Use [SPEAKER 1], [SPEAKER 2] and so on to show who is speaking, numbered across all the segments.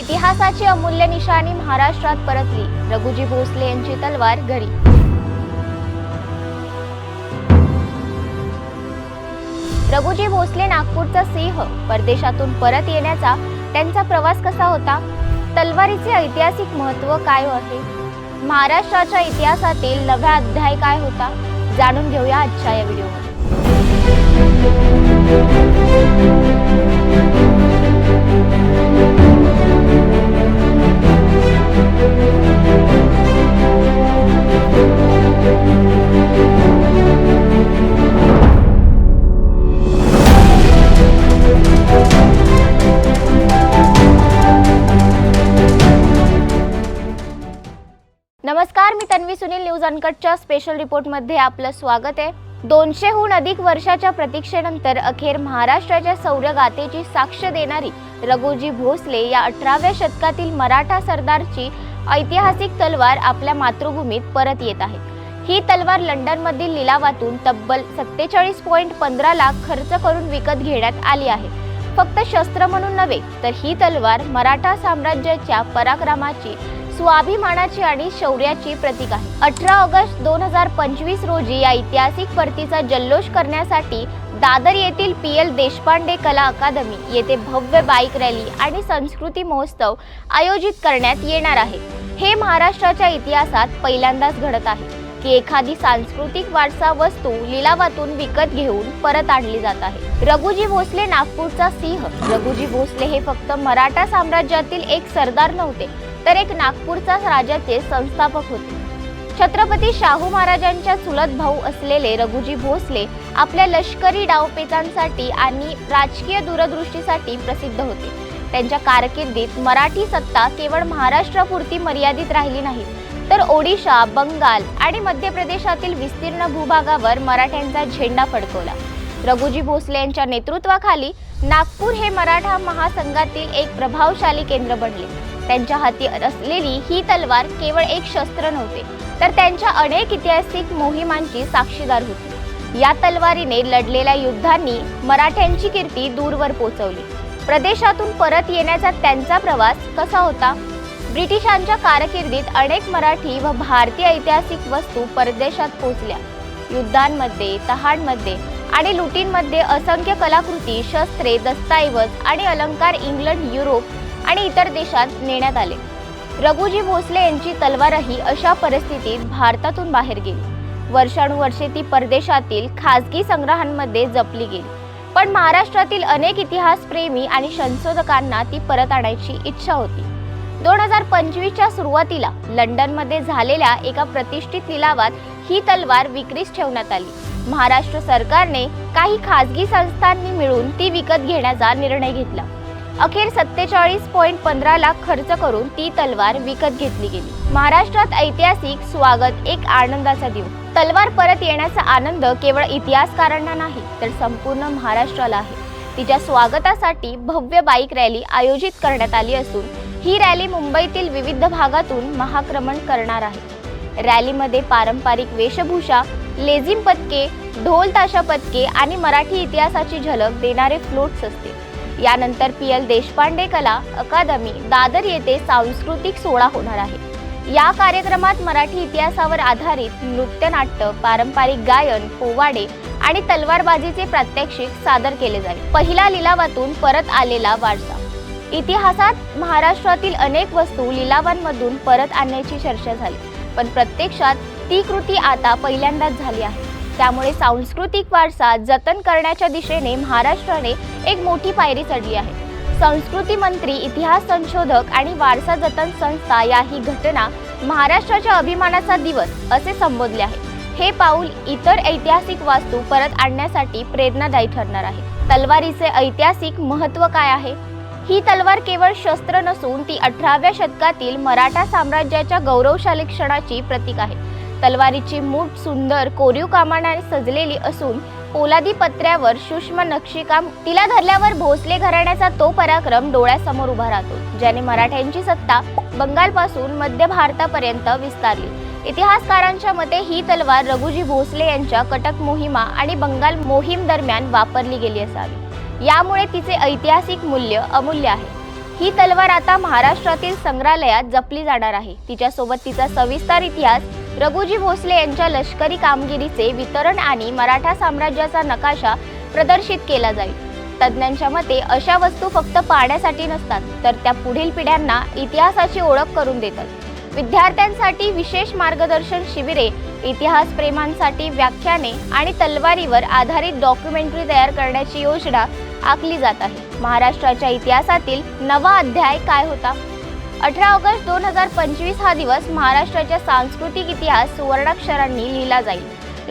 [SPEAKER 1] इतिहासाची अमूल्य निशाणी महाराष्ट्रात परतली. रघुजी भोसले यांची तलवार घरी. रघुजी भोसले नागपूरचा सिंह. परदेशातून परत येण्याचा त्यांचा प्रवास कसा होता? तलवारीचे ऐतिहासिक महत्त्व काय आहे? महाराष्ट्राच्या इतिहासातील नव्या अध्याय काय होता? जाणून घेऊया आजच्या या व्हिडिओमध्ये. सुनील न्यूज अनकटच्या स्पेशल रिपोर्टमध्ये आपलं स्वागत आहे. दोनशेहून अधिक वर्षाच्या प्रतीक्षेनंतर अखेर महाराष्ट्राच्या शौर्यगाथेची साक्ष देणारी रघुजी भोसले या अठराव्या शतकातील मराठा सरदारची ऐतिहासिक तलवार आपल्या मातृभूमीत परत येत आहे. ही तलवार लंडनमधील लिलावातून तब्बल सत्तेचाळीस पॉईंट पंधरा लाख खर्च करून विकत घेण्यात आली आहे. फक्त शस्त्र म्हणून नव्हे तर ही तलवार मराठा साम्राज्याच्या पराक्रमाची स्वाभिमानाची आणि शौर्याची प्रतीक आहे. अठरा ऑगस्ट दोन हजार पंचवीस रोजी या ऐतिहासिक परतीचा जल्लोष करण्यासाठी दादर येथील पी एल देशपांडे कला अकादमी येथे भव्य बाईक रॅली आणि संस्कृती महोत्सव आयोजित करण्यात येणार आहे. हे महाराष्ट्राच्या इतिहासात पहिल्यांदाच घडत आहे. की एखादी सांस्कृतिक वारसा वस्तू लिलावातून विकत घेऊन परत आणली जात आहे. रघुजी भोसले नागपूरचा सिंह. रघुजी भोसले हे फक्त मराठा साम्राज्यातील एक सरदार नव्हते. तर एक नागपूरचा राजाचे संस्थापक होते. छत्रपती शाहू महाराजांच्या चुलत भाऊ असलेले रघुजी भोसले आपल्या लष्करी डावपेचांसाठी आणि राजकीय दूरदृष्टीसाठी प्रसिद्ध होते. त्यांच्या कारकिर्दीत मराठी सत्ता केवळ महाराष्ट्रापुरती मर्यादित राहिली नाही तर ओडिशा बंगाल आणि मध्य प्रदेशातील विस्तीर्ण भूभागावर मराठ्यांचा झेंडा फडकवला. रघुजी भोसले यांच्या नेतृत्वाखाली नागपूर हे मराठा महासंघातील एक प्रभावशाली केंद्र बनले. त्यांच्या हाती असलेली ही तलवार केवळ एक शस्त्र नव्हते तर त्यांच्या अनेक ऐतिहासिक मोहिमांची साक्षीदार होती. या तलवारीने लढलेल्या युद्धांनी मराठ्यांची कीर्ती दूरवर पोहोचवली. प्रदेशातून परत येण्याचा त्यांचा प्रवास कसा होता? ब्रिटिशांच्या कारकिर्दीत अनेक मराठी व भारतीय ऐतिहासिक वस्तू परदेशात पोहोचल्या. युद्धांमध्ये तहानमध्ये आणि लुटींमध्ये असंख्य कलाकृती शस्त्रे दस्तऐवज आणि अलंकार इंग्लंड युरोप आणि इतर देशात नेण्यात आले. रघुजी भोसले यांची तलवारही अशा परिस्थितीत भारतातून बाहेर गेली. वर्षानुवर्षे ती परदेशातील खासगी संग्रहांमध्ये जपली गेली. पण महाराष्ट्रातील अनेक इतिहासप्रेमी आणि संशोधकांना ती परत आणायची इच्छा होती. दोन हजार पंचवीसच्या सुरुवातीला लंडनमध्ये झालेल्या एका प्रतिष्ठित लिलावात ही तलवार विक्रीस ठेवण्यात आली. महाराष्ट्र सरकारने काही खासगी संस्थांनी मिळून ती विकत घेण्याचा निर्णय घेतला. अखेर सत्तेचाळीस पॉईंट पंधरा लाख खर्च करून ती तलवार विकत घेतली गेली. महाराष्ट्रात ऐतिहासिक स्वागत एक आनंदाचा दिवस. तलवार परत येण्याचा आनंद केवळ इतिहासकारांना नाही तर संपूर्ण महाराष्ट्राला आहे. तिच्या स्वागतासाठी भव्य बाईक रॅली आयोजित करण्यात आली असून ही रॅली मुंबईतील विविध भागातून महाक्रमण करणार आहे. रॅलीमध्ये पारंपरिक वेशभूषा लेझिम पतके ढोल ताशा पदके आणि मराठी इतिहासाची झलक देणारे फ्लोट्स असतील. यानंतर पी एल देशपांडे कला अकादमी दादर येथे सांस्कृतिक सोहळा होणार आहे. या कार्यक्रमात मराठी इतिहासावर आधारित नृत्यनाट्य पारंपरिक गायन पोवाडे आणि तलवारबाजीचे प्रात्यक्षिक सादर केले जाईल. पहिला लिलावातून परत आलेला वारसा. इतिहासात महाराष्ट्रातील अनेक वस्तू लिलावांमधून परत आणण्याची चर्चा झाली पण प्रत्यक्षात ती कृती आता पहिल्यांदाच झाली आहे. त्यामुळे सांस्कृतिक वारसा जतन करण्याच्या दिशेने महाराष्ट्राने एक मोठी पायरी चढली आहे. संस्कृती मंत्री इतिहास संशोधक आणि वारसा जतन संस्था या ही घटना महाराष्ट्राच्या अभिमानाचा दिवस असे संबोधले आहे. हे पाऊल इतर ऐतिहासिक वास्तू परत आणण्यासाठी प्रेरणादायी ठरणार आहे. तलवारीचे ऐतिहासिक महत्त्व काय आहे? ही तलवार केवळ शस्त्र नसून ती अठराव्या शतकातील मराठा साम्राज्याच्या गौरवशाली क्षणाची प्रतीक आहे. तलवारीची मूठ सुंदर कोरीव कामाने सजलेली असून पोलादी पत्र्यावर सूक्ष्म नक्षीकाम तिला धरल्यावर भोसले घराण्याचा तो पराक्रम डोळ्यासमोर उभा राहतो ज्याने मराठ्यांची सत्ता बंगालपासून मध्य भारतापर्यंत विस्तारली. इतिहासकारांच्या मते ही तलवार रघुजी भोसले यांच्या कटक मोहिमा आणि बंगाल मोहीम दरम्यान वापरली गेली असावी. यामुळे तिचे ऐतिहासिक मूल्य अमूल्य आहे. ही तलवार आता महाराष्ट्रातील संग्रहालयात जपली जाणार आहे. तिच्यासोबत तिचा सविस्तर इतिहास रघुजी भोसले यांच्या लष्करी कामगिरीचे वितरण आणि मराठा साम्राज्याचा नकाशा प्रदर्शित केला जाईल. तज्ज्ञांच्या मते अशा वस्तू फक्त पाहण्यासाठी नसतात तर त्या पुढील पिढ्यांना इतिहासाची ओळख करून देतात. विद्यार्थ्यांसाठी विशेष मार्गदर्शन शिबिरे इतिहास प्रेमांसाठी व्याख्याने आणि तलवारीवर आधारित डॉक्युमेंटरी तयार करण्याची योजना आखली जात आहे. महाराष्ट्राच्या इतिहासातील नवा अध्याय काय होता? अठरा ऑगस्ट दोन हजार पंचवीस हा दिवस महाराष्ट्राच्या सांस्कृतिक इतिहास सुवर्णाक्षरांनी लिहिला जाईल.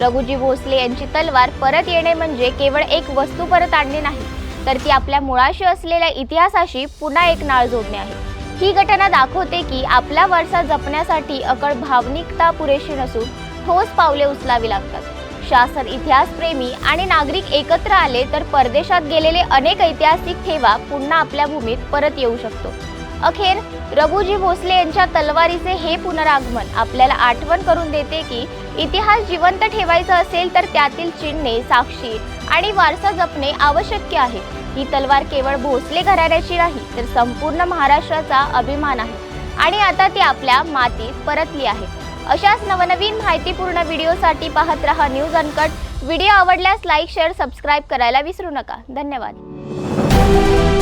[SPEAKER 1] रघुजी भोसले यांची तलवार परत येणे म्हणजे केवळ एक वस्तू परत आणणे नाही तर ती आपल्या मुळाशी असलेल्या इतिहासाशी पुन्हा एक नाळ जोडणे आहे. ही घटना दाखवते की आपला वारसा जपण्यासाठी अकळ भावनिकता पुरेशी नसून ठोस पावले उचलावी लागतात. शासन इतिहासप्रेमी आणि नागरिक एकत्र आले तर परदेशात गेलेले अनेक ऐतिहासिक ठेवा पुन्हा आपल्या भूमीत परत येऊ शकतो. अखेर रघुजी भोसले यांच्या तलवारीचे हे पुनरागमन आपल्याला आठवण करून देते की इतिहास जिवंत ठेवायचा असेल तर त्यातील चिन्हे साक्षी आणि वारसा जपणे आवश्यक आहे. ही तलवार केवळ भोसले घराण्याची नाही तर संपूर्ण महाराष्ट्राचा अभिमान आहे. आणि आता ती आपल्या मातीत परतली आहे. अशाच नवनवीन माहितीपूर्ण व्हिडिओसाठी पाहत रहा न्यूज अनकट. व्हिडिओ आवडल्यास लाईक शेअर सबस्क्राईब करायला विसरू नका. धन्यवाद.